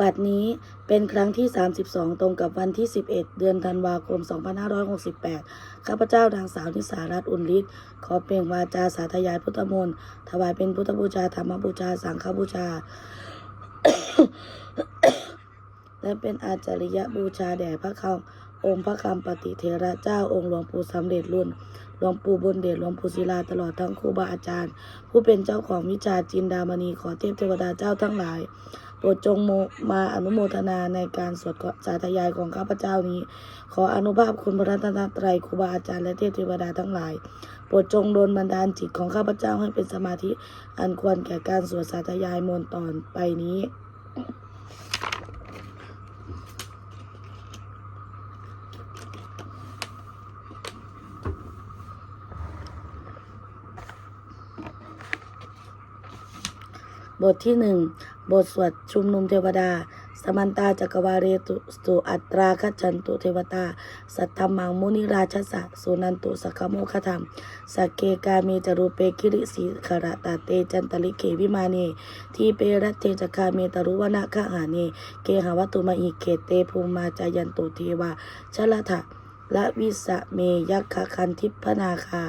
บัดนี้เป็นครั้งที่ 32 ตรงกับวันที่ 11 เดือนธันวาคม 2568 ข้าพเจ้านางสาวนิสารัตน์อุ่นฤทธิ์ขอเปล่งวาจาสาธยายพุทธมนต์ถวายเป็นพุทธบูชาธรรมบูชา สังฆบูชา และเป็นอาจาริยบูชาแด่พระคำองค์พระคำปฏิเทระเจ้าองค์หลวงปู่สำเร็จรุ่นหลวงปู่บุญเดชหลวงปู่ศิลาตลอดทั้งครูบาอาจารย์ ผู้เป็นเจ้าของวิชาจินดามณีขอเทพเทวดาเจ้าทั้งหลาย โปรดจงโมมาอนุโมทนาในการสวดสาธยายของข้าพเจ้านี้ ขออนุภาพคุณพระรัตนตรัยครูบาอาจารย์และเทพเทวดาทั้งหลาย โปรดจงโดนบันดาลจิตของข้าพเจ้าให้เป็นสมาธิอันควรแก่การสวดสาธยายมนต์ตอนไปนี้บทที่หนึ่ง บทสวดชุมนุมเทวดา สมันตาจักรวาเรตุสุอัตราคัจฉันตุเทวตา สัทธรรมังมุนิราชสะสุนันตุสกขโมคธรรมสักเกกามีจรูเปคิริสีขระตาเตจันตลิเขวิมาเนทีเปรัตเทจคาเมตรุวนาคหาเนเกหวัตุมาอิเกเตภูมาจายันตุเทวาชลทะละวิสะเมยักขคันทิพนาคา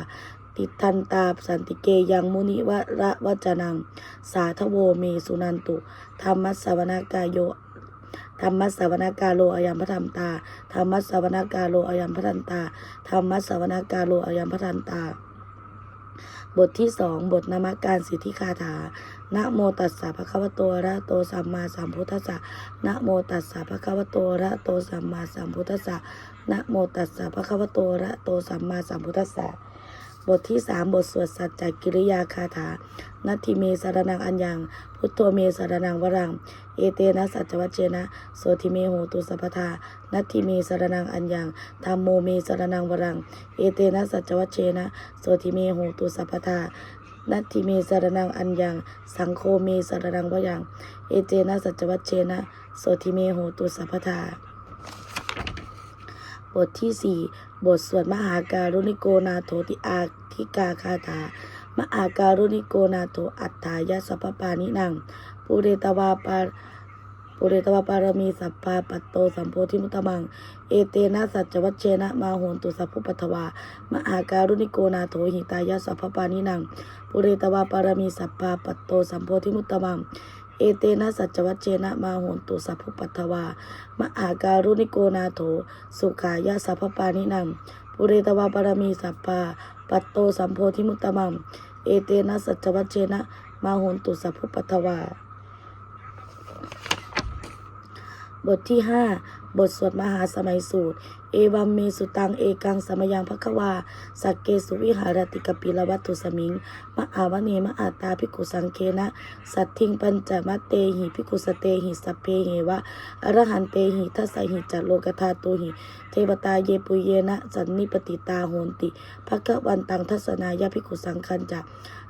ติทันตาสันติเกยังมุนิวระวจนัง สาธโวเมสุนันตุ ธรรมสวนากายโยธรรมสวนากาโลอายัมพระธรรมตา ธรรมสวนากาโลอายัมพระทันตา ธรรมสวนากาโลอายัมพระทันตา บทที่สองบทนามการสิทธิคาถา นะโมตัสสะภะคะวะโตระโตสัมมาสัมพุทธัสสะ นะโมตัสสะภะคะวะโตระโตสัมมาสัมพุทธัสสะ นะโมตัสสะภะคะวะโตระหะโตสัมมาสัมพุทธัสสะ บทที่สามบทสวดสัจจกิริยาคาถา นัตถิเมสารนังอัญญัง พุทโธเมสารนังวรัง เอเตนะสัจจวัจเจนะ โสธิเมโหตุสัพพทา นัตถิเมสารนังอัญญังธรรมโมเมสารนังวรัง เอเตนะสัจจวัจเจนะ โสธิเมโหตุสัพพทานัตถิเมสารนังอัญญัง สังโฆเมสารนังวยัง เอเตนะสัจจวัจเจนะ โสธิเมโหตุสัพพทา บทที่สี่บทสวดมหาการุณิโกนาโถติอาทิกาคาถามหาการุณิโกนาโถอัตถายสัพพปานินังปุเรตวาปาปุเรตวาปารมีสัพพาปัตโตสัมโพธิมุตตมัง เอเตนะสัจวัชเชนะมาโหนตุสัพพุปัทวามหาการุณิโกนาโถหิตายสัพพปานินังปุเรตวาปารมีสัพพาปัตโตสัมโพธิมุตตมัง เอเตนะสัจจวัชเชนะมาโหนตุสัพพุปัทวามหาการุณิโกนาโถ สุขายาสัพพปานินังปุเรตวาปารมีสัพพาปัตโตสัมโพธิมุตตมังเอเตนะสัจจวัชเชนะมาโหนตุสัพพุปัทวา บทที่ห้า บทสวดมหาสมัยสูตร เอวัมเมสุตังเอกังสมยังภควา สักเกสุวิหารติกปิลวัตถุสมิงมะอาวเนมะอาตาภิกุสังเคนะ สัตทิงปัญจมัตเตหิภิกุสเตหิสัพเพเหวะ อรหันเตหิทัสหิจัตโลกธาตุหิ เทวตาเยปุเยนะ สันนิปติตาโหนติภควันตังทัศนายาภิกุสังคันจะ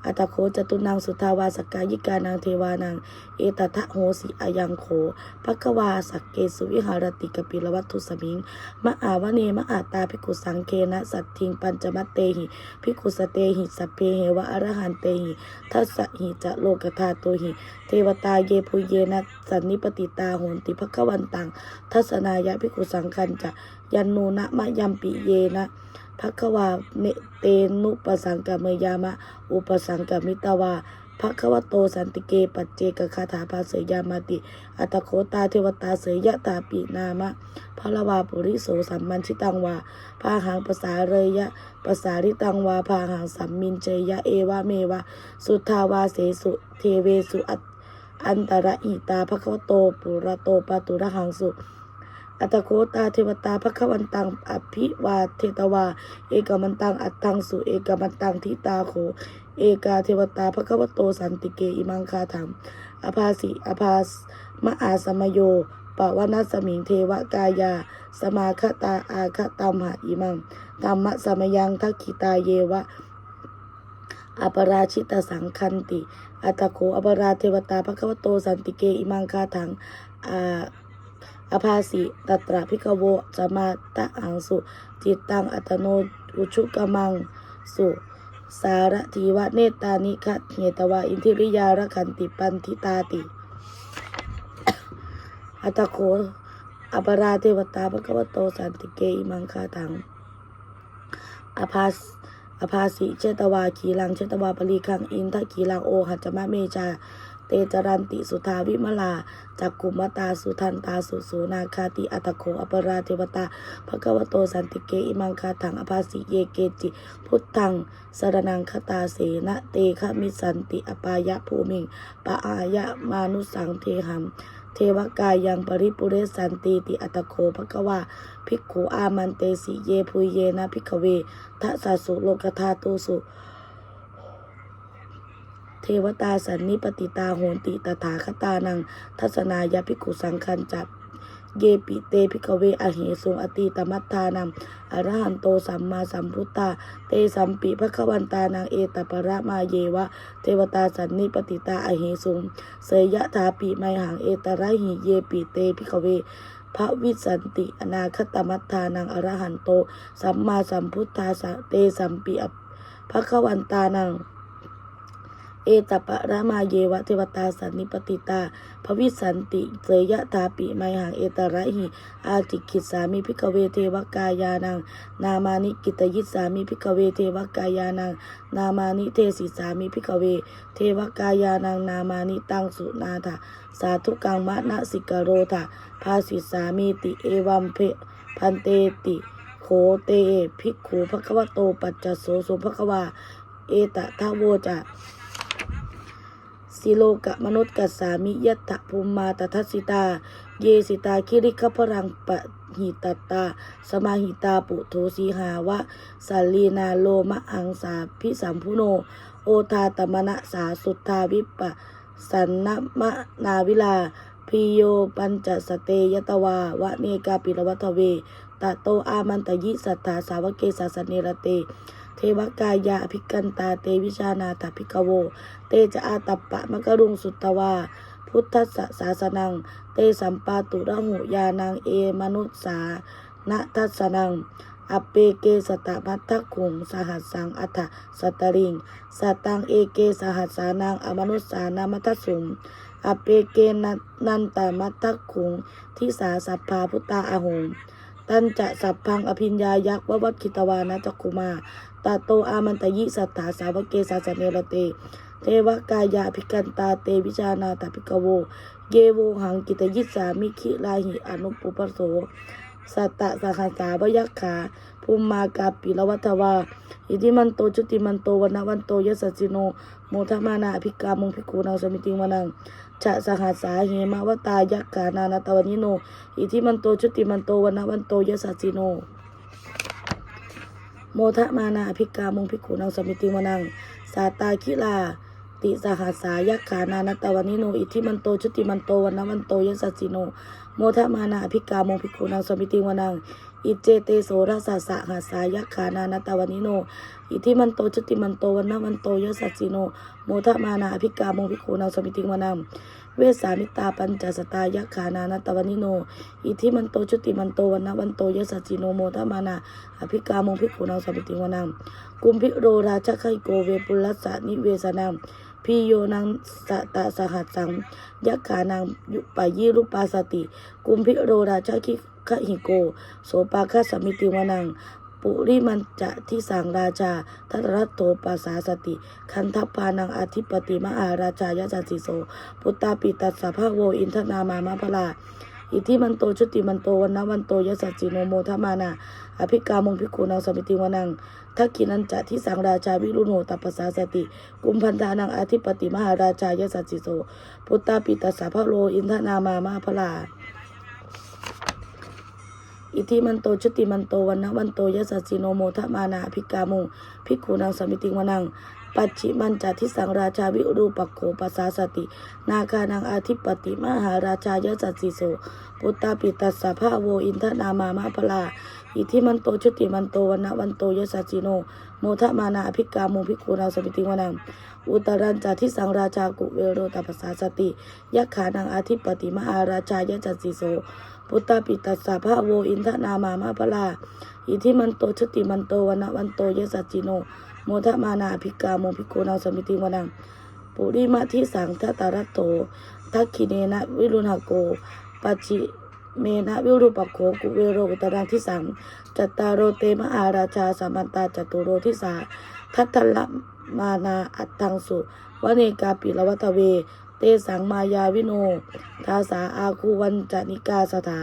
อัตโคจตุนังสุทาวาสกายิกานังเทวานังเอตทะโหสิอายังโขภควาสักเกสุวิหารติกปิลวัตถุสมิงมะอาวเนมะอาตาภิกุสังเคนะสัตทิงปัญจมัตเตหิภิกุสเตหิสัพเพเหวะอรหันเตหิทัสสหิจะโลกธาตุหิ เทวตาเยปุเยนะสันนิปติตาโหนติภควันตังทัศนายะภิกุสังคันจะยันนูนะมะยัมปิเยนะ ภควาเนเตนุปสังกเมยามะ อุปสังกมิตวาภควโตสันติเกปัจเจกคาถาภาเสยามาติ อัตโคตาเทวตาเสยยะตาปีนามะพระวาปุริโสสัมมันชิตังวาพาหังภาษาเรยยะภาษาริตังวาพาหังสัมมินเจยะเอวะเมวะ สุทธาวาเสสุเทเวสุอัตอันตระอิตาภควโตปุระโตปตุระหังสุ อัตโคตาเทวตาภควันตังอภิวาเทตวา เอกมันตังอัตตังสุเอกมันตังทิตาโข เอกาเทวตาภควโตสันติเกอิมังคาธรรมอภาสิอภาสมะอาสมโยปวนาสมิงเทวกายา สมาคตาอาคตัมหะอิมังธรรมะสมยังทักขิตาเยวะอปราชิตสังคันติ อัตโขอปราเทวตาภควโตสันติเกอิมังคาถังอา อภาสิตัตระพิกโวจะมาตะอังสุ จิตตังอัตโนอุชุกมังสุ สารทีวะเนตานิคะเหตวาอินทิริยารคันติปันทิตาติ อัตโคอปราเทวตาภควโตสันติเกอิมังคาตังอภาสอภาสิเชตวาขีลังเชตวาปรีคังอินทขีลังโอหัจจมะเมจา เตจรันติสุทาวิมลาจักกุมตาสุทันตาสุสูนาคาติอัตโคอปราเทวตาภควโตสันติเกอิมังคาถังอภาสิเยเกจิ พุทธังสรนังคตาเสนะเตฆมิสันติอปายะภูมิงปะอายะมานุสังเทหัมเทวกายังปริปุเรสันติติอัตโคภควาภิกขุอามันเตสิเยพุเยนะภิกขเวทัสสุโลกธาตุสุ เทวตาสันนิปติตาโหนติตถาคตานัง ทัศนายาภิกุสังคันจับเยปิเตภิกเวอเหสุงอติตมัตทานังอรหันโตสัมมาสัมพุทธา เตสัมปิภควันตานังเอตปรมาเยวะ เทวตาสันนิปติตาอเหสุงเสยยะถาปิไมหังเอตระหิเยปิเตภิกเวพระวิสันติอนาคตมัตทานังอรหันโต สัมมาสัมพุทธาสเตสัมปิอภควันตานัง เอตปะระมาเยวะเทวตาสันนิปติตาภวิสันติเสยยะทาปิไมหังเอตระหิ อาจิกิจสามิพิกเวเทวกายานัง นามานิกิตยิสามิพิกเวเทวกายานัง นามานิเทศิสามิพิกเว เทวกายานัง นามานิตังสุนาถาสาธุกังมะนะสิกโรธาภาสิสามีติเอวัมเพพันเตติโคเตภิกขูภควโตปัจจโสสุภควา เอตทาโวจะ สิโลกะมนุษย์กัสสามิยัตถะภูมิมาตทัสิตา เยสิตาคิริคพรังปะหิตตา สมาหิตาปุโทสีหาวะสาลีนาโลมะอังสาพิสัมพุโน โอทาตมณะสาสุทธาวิปปะสันนมะนาวิลาพิโยปัญจสเตยตวาวะเนกาปิรวัตเวตะโตอามันตยิสัทธาสาวกเกสาสเนรเต เทวกายาภิกันตาเตวิชานาตภิกโว เตจะอาตัปปะมะกรุงสุตตวา พุทธสสาสนัง เตสัมปาตุระหุยานังเอมนุสสานะทัสสนังอเปเกสตะมัทธคุงสหัสสังอัฏฐสตริงสตังเอเกสหัสสานังอมนุสสานามัทสุมอเปเกนันนันตมัทธคุงทิสาสัพพาพุตตาอาหงตันจะสัพพังอภิญญายักษ์ววัคคิตวานะจักคุมา ตาโตอามันตยิสัทธาสาวเกสาสเนรเต เทวกายาภิกันตาเตวิชานาตาภิกโว เยโวหังกิตยิสามิคิลาหิอนุปุปโสสัตตะสังขาสาบยักขาภูมมากาปิลวัตวา อิทิมันโตจุติมันโตวันนวันโตยสสจิโนโมทมานาภิกามุงภิกขุนางสมิติงวนังชะสหัสสาเหมาวตายักขานานาตวนิโน อิทิมันโตจุติมันโตวันนวันโตยสสจิโน โมทะมานาภิกามุงภิกขุนางสมิติงวนัง สาตาคิลา ติสหัสายักขานานาตวนิโน อิทิมันโตชุติมันโตวันนวันโตยสสจิโน โมทะมานาภิกามุงภิกขุนางสมิติงวนัง อิเจเตโสรัสสะสะหัสายักขานานาตวนิโน อิทิมันโตชุติมันโตวันนวันโตยสสจิโน โมทะมานาภิกามุงภิกขุนางสมิติงวนัง เวสามิตาปัญจสตายักขานานาตวนิโน อิทิมันโตชุติมันโตวันนวันโตยสสจิโนโมทมานาอภิกามงภิกขุนางสมิติงวนังกุมพิโรราชไคโกเวปุลัสสะนิเวสนังพิโยนังสตะสหัสสังยักขานังยุปายิรุปาสติ กุมพิโรราชคิขหิโก โสปาคสมิติวนัง ปุริมันจะทิสังราชาทัตรัตโตปัสสาสติ คันทพานังอธิปติมหาราชายสัสสิโส พุตตาปิตัสสะภาโวอินทนามามะพลาอิทิมันโตชุติมันโตวันนวันโตยสัจจิโนโมทมานาอภิกามงพิกขุนางสมิติวนังทักขินันจะที่สังราชาวิรุโนตัปปสาสติ กุมพันธานังอธิปติมหาราชายสัจจิโส พุตตาปิตัสสะภะโลอินทนามามะพลา อิทิมันโตชุติมันโตวันนวันโตยะสัจจิโนโมทมานาภิกามุงภิกขุนางสมิติวนังปัจฉิมันจัทิสังราชาวิรูปักโขปัสสาสติ นาคานังอาทิปติมหาราชายสัจจิโสพุตตาปิตัสสะภะโวอินทนามามะพลาอิทิมันโตชุติมันโตวันนวันโตยะสัจจิโนโมทมานาภิกามุงภิกขุนางสมิติวนังอุตรันจัทิสังราชากุเวโรตัปสสาสติยักขานังอาทิปติมหาราชายจัจจิโส พุตตาปิตัสสะภะโวอินทนามามะพลาอิทิมันโตชติมันโตวันวันโตยสัจจิโน โมทมานาภิกาโมภิกุนาสมิติวนังปุริมาทิสังทตารัตโตทักขิเนนะวิรุณหโกปัจิเมนะวิรูปโขกุเวโรอุตรังที่สังจัตตารโรเตมหาราชาสามันตาจัตุโรทิสาทัตตละมานาอัตถังสุวเนกาปิลวัตเว เตสังมายาวิโน ทาสาอาคูวันจานิกาสถา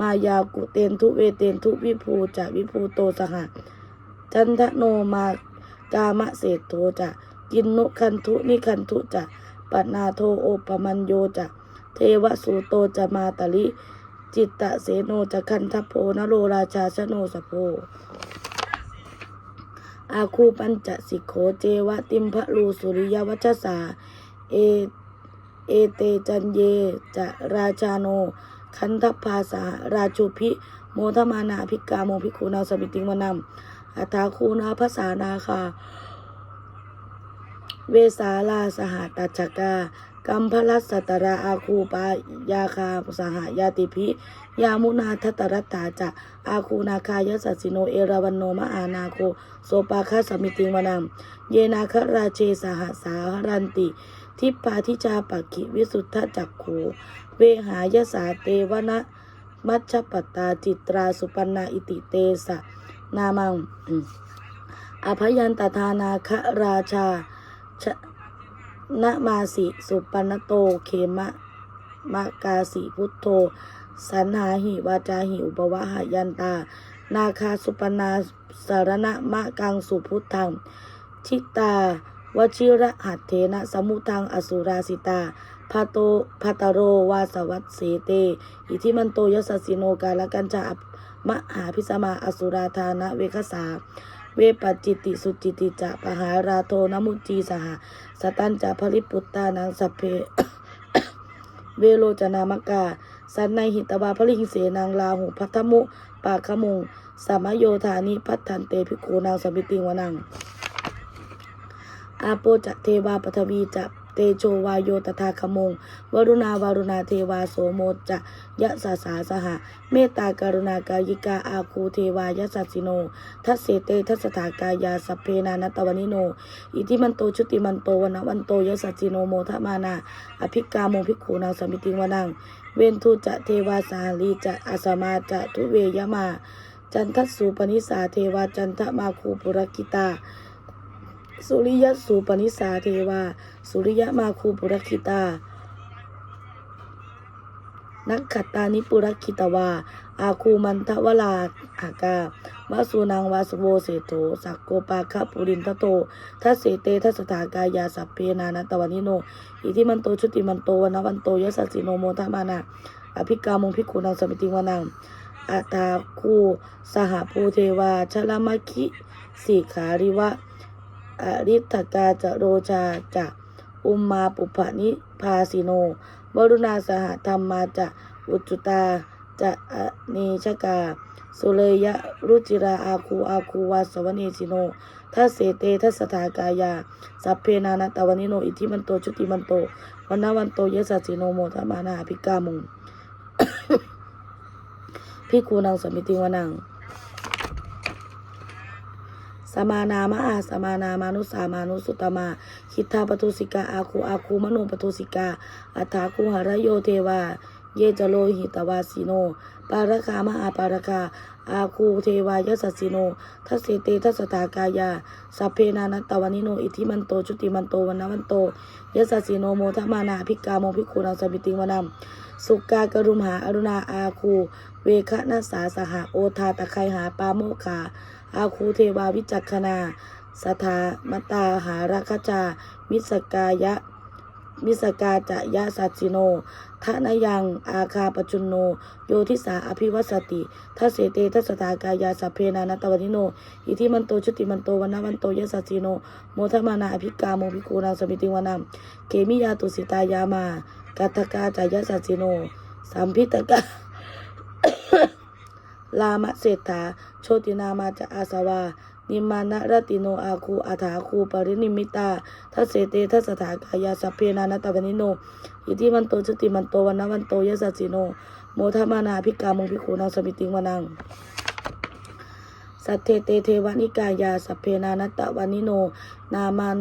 มายากุเตนทุเวเตนทุวิภูจะวิภูโตสหะ จันทโนมากามะเศษโทจะกินนุคันทุนิคันทุจะปนาโทโอปมัญโยจะเทวสูโตจะมาตลิ จิตตะเสโนจะคันทโพนโรราชาชโนสโพอาคูปัญจสิกโขเจวะติมพะลูสุริยวัชสา เอ เอเตจันเยจะราชาโน คันทภาษาราชุพิโมทมานาภิกาโมภิกขุนาสมิติงวนัมอัฏฐาคูนาภาษานาคา เวสาลาสหตัชกากัมพลัสสตราอาคูปายาคาสหายาติพิยามุนาทัตรัตตาจะอาคูนาคายสัสสิโนเอราวันโนมะอานาโคโสปาคาสมิติงวนังเยนาคราเชสหสารันติ ทิปาทิจาปักขิวิสุทธจักขูเวหายสาเตวนะมัชฌปตตาจิตราสุปันาอิติเตสะนามังอภยันตทานาคราชาชนะมาสิสุปันโตเขมะมะกาสิพุทโธสันหาหิวาจาหิอุปวะหายันตา นาคาสุปนาสารณะมะกังสุพุทธังชิตา วชิระหัตเถนะสมุทังอสุราสิตาพาโตพาตโรวาสวัตเสเต อิทิมันโตยสสสิโนกาลกัญจาอัปมหาพิสมาอสุราธานะเวคสา เวปจิติสุจิติจะปหาราโทนมุจีสหสตันจะภริปุตตานังสัพเพ เวโรจนามกา สันในหิตวาพลิงเสนางลาหุพัทธมุ ปากขมุงสามโยธานิพัฒันเตภิกนางสมิติวนัง อาโปจะเทวาปทวีจะเตโชวายโยตถาคมง วรุณาวารุณาเทวาโสโมจะยะสาสาสหะ เมตตาการุณากายิกาอาคูเทวายะสัสสิโน ทัสเสเตทัสสถากายาสัพเพนานตวนิโน อิทิมันโตชุติมันโตวันวันโตยะสัจจิโนโมทมานา อภิกาโมภิกขูนางสมิติวนัง เวนทุจะเทวาสาลีจะอาสมาจะทุเวยมา จันทัสสุปนิสาเทวาจันทมาคูปุรกิตา สุริยสูปนิสาเทวา สุริยมาคูปุรคิตา นักขัตตานิปุรคิตวา อาคูมันทวลาอากาวาสุนังวาสโวเสโตสักโกปาคะปุรินทโตทัสเสเตทัสถากายาสัพเพนานัตวานิโน อิทิมันโตชุติมันโตวนวันโตยสัสสิโนโมทมานาอภิกามงพิกขุนังสมิติงวนังอัตตาคูสหภูเทวาชลมคิสิขาริวะ อริตกาจะโรชาจะอุมมาปุพนิพาสิโนวรุณาสหธรรมมาจะอุจุตาจะอเนชกา สุเลยะรุจิราอาคูอาคูวาสวเนสิโนทัสเสเตทัสสถากายา สัพเพนานาตวนิโน อิทิมันโตชุติมันโตวันนาวันโตยสัสสิโนโมทมานาภิกามุงพิคูนังสมิติวนัง สมานามะอาสมานามานุสามานุสุตมา คิทธาปทุสิกาอาคูอาคูมโนปทุสิกา อัฏฐาคูหรโยเทวา เยจโลหิตวาสิโน ปารคามหาปารคา อาคูเทวายสัสสิโน ทัสเสเตทัสสตากายา สัพเพนานัตตวานิโน อิทิมันโต ชุติมันโตวันนวันโตยสัสสิโนโมทมานาภิกาโมภิกขุนังสมิติงวนัมสุกากรุมหาอรุณาอาคู เวคะนัสสาสหโอทาตะไคหาปาโมคา อาคูเทวาวิจักขณาสถามตาหาราคจา มิสกายะ มิสกาจะยะสัจจิโนทะนยัง อาคาปจุนโน โยทิสาอภิวัสติทัเสเตทัสตากายาสัพเพนานัตตวนิโน อิทิมันโตชุติมันโตวันนวันโตยะสัจจิโน โมทมานาอภิกาโมภิกูนาสมิติวนัมเกมิยาตุสิตายามากัตถกาจายะสัจจิโน สัมพิตกา ลามะเศรษฐา โชตินามาจะอาสวา นิมานะรติโนอาคูอาถาคูปรินิมิตาทัสเสเตทัสถากายาสัพเพนานัตตวนิโน อิทิมันโตชุติมันโตวันนวันโตยะสัจจิโน โมทมานาภิกามงภิกขุนางสมิติงวนัง สัทเทเตเทวนิกายาสัพเพนานัตตวานิโน นามัน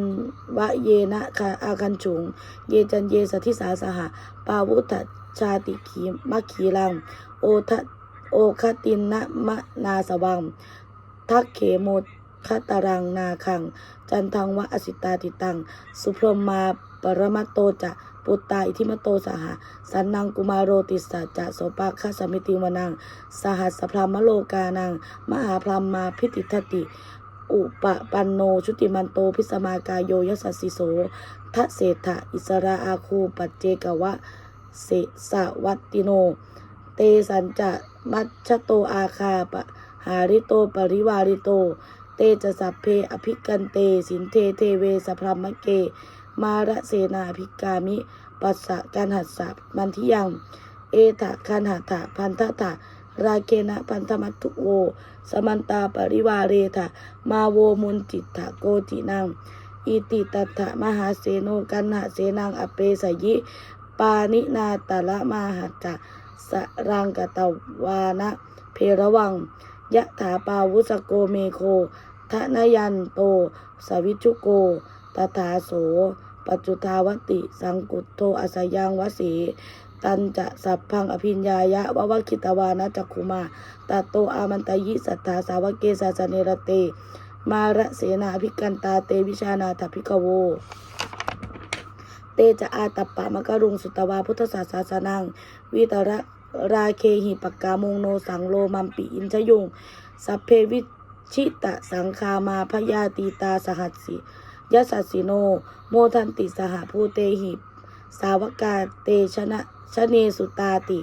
วะเยนะคาอาคันจุง เยจันเยสทิสาสหะ ปาวุตชาติขีมัคคีลัง โอทะ โอคตินนะมะนาสวัง ทักเขโมคตารังนาคัง จันทังวะอสิตาติตัง สุพรหมาปรมัตโตจะปุตตาอิทิมโตสหะสันนังกุมารโรติสัจจะโสปาคสมิติวนัง สหัสพรหมโลกานัง มหาพรหมาพิติทติ อุปปันโนชุติมันโตพิสมากายโยยสัสสิโสทะเศรษฐะอิสราอาคูปัจเจกวะเสสะวัตติโน เตสัญจะมัชโตอาคาปะหาริโตปริวาริโต เตจะสัพเพอภิกันเต สินเทเทเวสพรมเก มาระเสนาภิกามิปัสสะกันหัสสะมันทิยัง เอตะคันหัตถะพันธะถะราเคนะพันธมัตถุโว สมันตาปริวาเรถะมาโวมุนจิตถะโกจินังอิติตัตถะมหาเสโนกันหะเสนังอเปสยิ ปานินาตะละมาหัจจะ สรังกตวานะ เพระวังยะถาปาวุสโกเมโคทะนยันโต สวิชุโกตถาโส ปัจจุทาวติ สังกุตโตอาสยังวสี ตันจะสัพพังอภิญญายะวะวะคิตวานะจักขุมาตัตโตอามันตยิสัทธาสาวกเกสาสเนรเต มาระเสนาภิกันตาเตวิชานาถภิกโวเตจะอาตัปปะมะกะรุงสุตวาพุทธศาสสนังวิตระ ราเคหิปกกามงโนสังโลมัมปิอินชยุงสัพเพวิชิตะสังคามาพยาตีตาสหัสสิยสัสสิโน โมทันติสหภูเตหิสาวกาเตชนะชะเนสุตาติ